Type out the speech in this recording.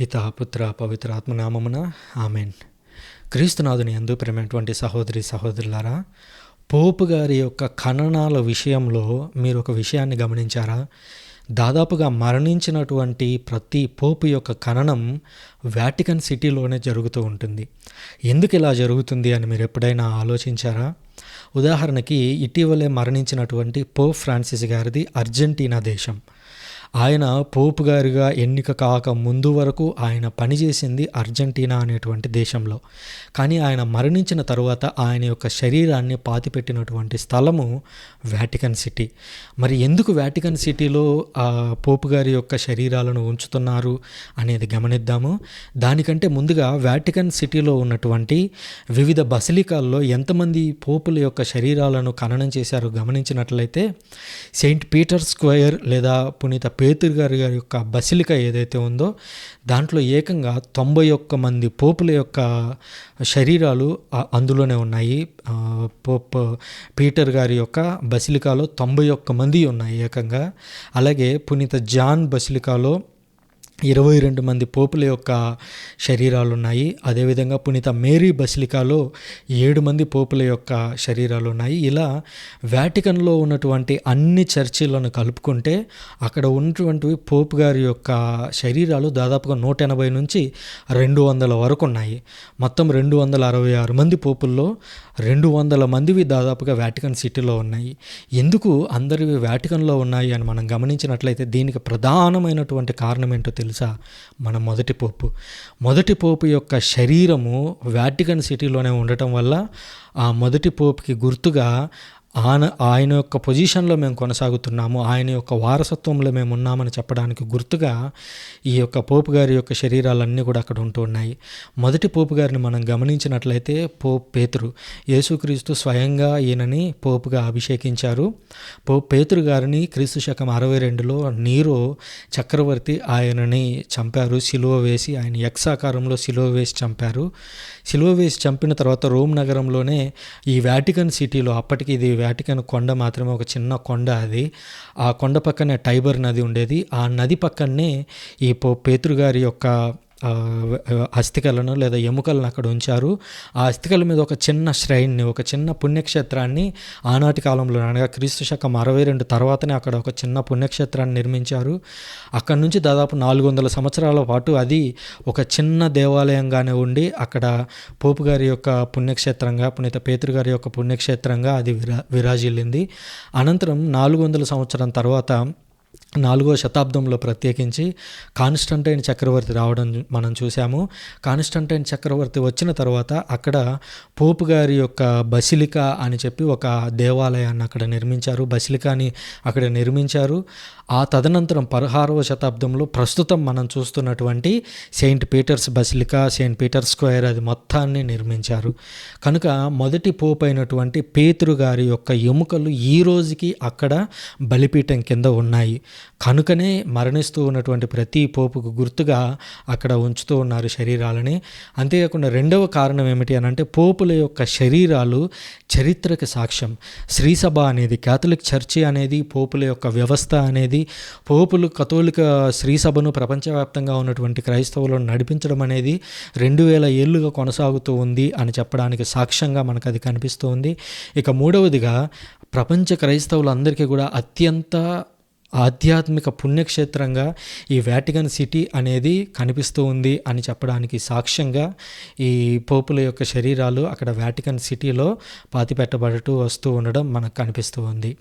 పిత పుత్ర పవిత్రాత్మనామమున ఆమెన్. క్రీస్తునాథుని ఎందు ప్రేమైనటువంటి సహోదరి సహోదరులారా పోపు గారి యొక్క ఖననాల విషయంలో మీరు ఒక విషయాన్ని గమనించారా? దాదాపుగా మరణించినటువంటి ప్రతి పోపు యొక్క ఖననం వాటికన్ సిటీలోనే జరుగుతూ ఉంటుంది. ఎందుకు ఇలా జరుగుతుంది అని మీరు ఎప్పుడైనా ఆలోచించారా? ఉదాహరణకి ఇటీవలే మరణించినటువంటి పోప్ ఫ్రాన్సిస్ గారిది అర్జెంటీనా దేశం. ఆయన పోపు గారిగా ఎన్నిక కాక ముందు వరకు ఆయన పనిచేసింది అర్జెంటీనా అనేటువంటి దేశంలో. కానీ ఆయన మరణించిన తర్వాత ఆయన యొక్క శరీరాన్ని పాతిపెట్టినటువంటి స్థలము వ్యాటికన్ సిటీ. మరి ఎందుకు వ్యాటికన్ సిటీలో పోపు గారి యొక్క శరీరాలను ఉంచుతున్నారు అనేది గమనిద్దాము. దానికంటే ముందుగా వాటికన్ సిటీలో ఉన్నటువంటి వివిధ బసిలికాల్లో ఎంతమంది పోపుల యొక్క శరీరాలను ఖననం చేశారో గమనించినట్లయితే సెయింట్ పీటర్ స్క్వేర్ లేదా పునీత పేతురు గారి గారి యొక్క బసిలిక ఏదైతే ఉందో దాంట్లో ఏకంగా తొంభై ఒక్క మంది పోపుల యొక్క శరీరాలు అందులోనే ఉన్నాయి. పోప్ పీటర్ గారి యొక్క బసిలికాలో తొంభై ఒక్క మంది ఉన్నాయి ఏకంగా. అలాగే పునీత జాన్ బసిలికాలో ఇరవై రెండు మంది పోపుల యొక్క శరీరాలు ఉన్నాయి అదేవిధంగా పునీత మేరీ బసిలికాలో ఏడు మంది పోపుల యొక్క శరీరాలు ఉన్నాయి ఇలా వాటికన్లో ఉన్నటువంటి అన్ని చర్చిలను కలుపుకుంటే అక్కడ ఉన్నటువంటి పోపు గారి యొక్క శరీరాలు దాదాపుగా నూట ఎనభై నుంచి రెండు వందల వరకు ఉన్నాయి మొత్తం రెండు వందల అరవై ఆరు మంది పోపుల్లో రెండు వందల మందివి దాదాపుగా వాటికన్ సిటీలో ఉన్నాయి. ఎందుకు అందరివి వాటికన్లో ఉన్నాయి అని మనం గమనించినట్లయితే దీనికి ప్రధానమైనటువంటి కారణం ఏంటో తెలుసు. మన మొదటి పోపు. మొదటి పోపు యొక్క శరీరము వాటికన్ సిటీలోనే ఉండటం వల్ల ఆ మొదటి పోపుకి గుర్తుగా ఆయన ఆయన యొక్క పొజిషన్లో మేము కొనసాగుతున్నాము. ఆయన యొక్క వారసత్వంలో మేము ఉన్నామని చెప్పడానికి గుర్తుగా ఈ యొక్క పోపు గారి యొక్క శరీరాలన్నీ కూడా అక్కడ ఉంటూ ఉన్నాయి. మొదటి పోపు గారిని మనం గమనించినట్లయితే పోప్ పేతురు. యేసుక్రీస్తు స్వయంగా ఈయనని పోపుగా అభిషేకించారు. పోప్ పేతురు గారిని క్రీస్తు శకం అరవై రెండులో నీరో చక్రవర్తి ఆయనని చంపారు. సిలువ వేసి ఆయన యక్షాకారంలో సిలువ వేసి చంపారు. సిలువ వేసి చంపిన తర్వాత రోమ్ నగరంలోనే ఈ వాటికన్ సిటీలో అప్పటికి ఇది వాటికన్ కొండ మాత్రమే ఒక చిన్న కొండ అది. ఆ కొండ పక్కనే టైబర్ నది ఉండేది. ఆ నది పక్కనే ఈ పో పేతురు గారి యొక్క అస్థికలను లేదా ఎముకలను అక్కడ ఉంచారు. ఆ అస్థికల మీద ఒక చిన్న శ్రైన్ని ఒక చిన్న పుణ్యక్షేత్రాన్ని ఆనాటి కాలంలో అనగా క్రీస్తు శకం అరవై రెండు తర్వాతనే అక్కడ ఒక చిన్న పుణ్యక్షేత్రాన్ని నిర్మించారు. అక్కడ నుంచి దాదాపు నాలుగు వందల సంవత్సరాల పాటు అది ఒక చిన్న దేవాలయంగానే ఉండి అక్కడ పోపు గారి యొక్క పుణ్యక్షేత్రంగా పునీత పేతురు గారి యొక్క పుణ్యక్షేత్రంగా అది విరా విరాజిల్లింది. అనంతరం నాలుగు వందల సంవత్సరం తర్వాత నాలుగో శతాబ్దంలో ప్రత్యేకించి కాన్స్టంటైన్ చక్రవర్తి రావడం మనం చూసాము కాన్స్టంటైన్ చక్రవర్తి వచ్చిన తర్వాత అక్కడ పోపు గారి యొక్క బసిలిక అని చెప్పి ఒక దేవాలయాన్ని అక్కడ నిర్మించారు. బసిలికాని అక్కడ నిర్మించారు. ఆ తదనంతరం పదహారవ శతాబ్దంలో ప్రస్తుతం మనం చూస్తున్నటువంటి Saint Peter's basilica Saint Peter square అది మొత్తాన్ని నిర్మించారు. కనుక మొదటి పోపు అయినటువంటి పేతురు గారి యొక్క ఎముకలు ఈ రోజుకి అక్కడ బలిపీఠం కింద ఉన్నాయి. కనుకనే మరణిస్తూ ఉన్నటువంటి ప్రతి పోపుకు గుర్తుగా అక్కడ ఉంచుతూ ఉన్నారు శరీరాలని. అంతేకాకుండా రెండవ కారణం ఏమిటి అని అంటే పోపుల యొక్క శరీరాలు చరిత్రకి సాక్ష్యం. శ్రీసభ అనేది క్యాథలిక్ చర్చి అనేది పోపుల యొక్క వ్యవస్థ అనేది పోపులు కథోలిక శ్రీసభను ప్రపంచవ్యాప్తంగా ఉన్నటువంటి క్రైస్తవులను నడిపించడం అనేది రెండు వేల ఏళ్ళుగా కొనసాగుతూ ఉంది అని చెప్పడానికి సాక్ష్యంగా మనకు అది కనిపిస్తూ ఉంది. ఇక మూడవదిగా ప్రపంచ క్రైస్తవులందరికీ కూడా అత్యంత ఆధ్యాత్మిక పుణ్యక్షేత్రంగా ఈ వాటికన్ సిటీ అనేది కనిపిస్తూ ఉంది అని చెప్పడానికి సాక్ష్యంగా ఈ పోపుల యొక్క శరీరాలు అక్కడ వాటికన్ సిటీలో పాతిపెట్టబడుతూ వస్తూ ఉండడం మనకు కనిపిస్తూ ఉంది.